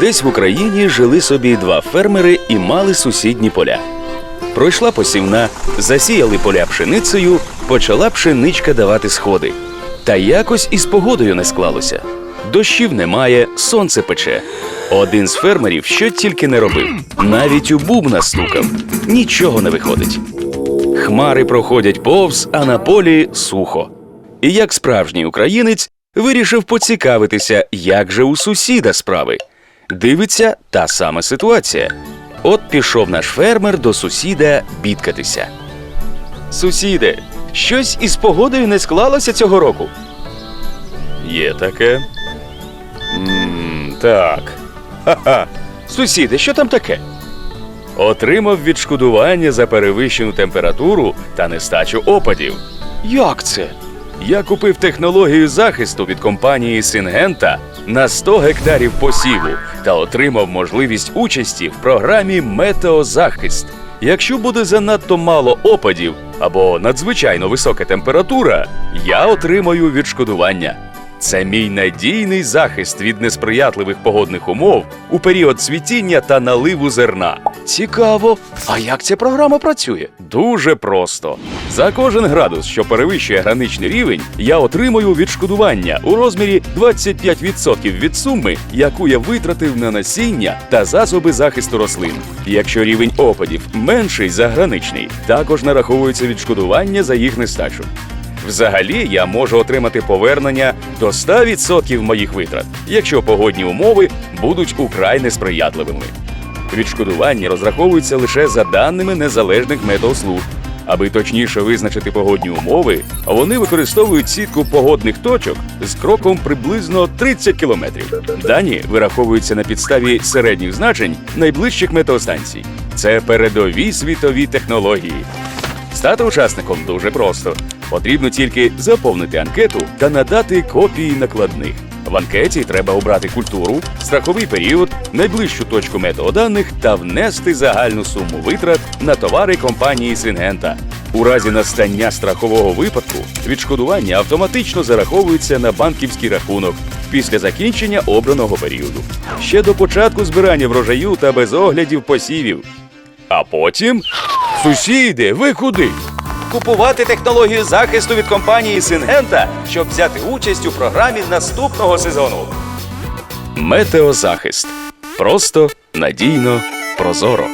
Десь в Україні жили собі два фермери і мали сусідні поля. Пройшла посівна, засіяли поля пшеницею, почала пшеничка давати сходи. Та якось із погодою не склалося. Дощів немає, сонце пече. Один з фермерів що тільки не робив, навіть у бубна стукав. Нічого не виходить. Хмари проходять повз, а на полі сухо. І як справжній українець вирішив поцікавитися, як же у сусіда справи. Дивиться та сама ситуація. От пішов наш фермер до сусіда бідкатися. Сусіде, щось із погодою не склалося цього року. Є таке. м так. Ха-ха. Сусіде, що там таке? Отримав відшкодування за перевищену температуру та нестачу опадів. Як це? Я купив технологію захисту від компанії Сингента на 100 гектарів посіву та отримав можливість участі в програмі Метеозахист. Якщо буде занадто мало опадів або надзвичайно висока температура, я отримаю відшкодування. Це мій надійний захист від несприятливих погодних умов у період цвітіння та наливу зерна. Цікаво. А як ця програма працює? Дуже просто. За кожен градус, що перевищує граничний рівень, я отримую відшкодування у розмірі 25% від суми, яку я витратив на насіння та засоби захисту рослин. Якщо рівень опадів менший за граничний, також нараховується відшкодування за їх нестачу. Взагалі я можу отримати повернення до 100% моїх витрат, якщо погодні умови будуть украй несприятливими. Відшкодування розраховується лише за даними незалежних метеослужб. Аби точніше визначити погодні умови, вони використовують сітку погодних точок з кроком приблизно 30 кілометрів. Дані вираховуються на підставі середніх значень найближчих метеостанцій. Це передові світові технології. Стати учасником дуже просто. Потрібно тільки заповнити анкету та надати копії накладних. В анкеті треба обрати культуру, страховий період, найближчу точку метеоданих та внести загальну суму витрат на товари компанії Сингента. У разі настання страхового випадку відшкодування автоматично зараховується на банківський рахунок після закінчення обраного періоду. Ще до початку збирання врожаю та без оглядів посівів. А потім. Сусіди, ви куди? Купувати технологію захисту від компанії Сингента, щоб взяти участь у програмі наступного сезону. Метеозахист. Просто, надійно, прозоро.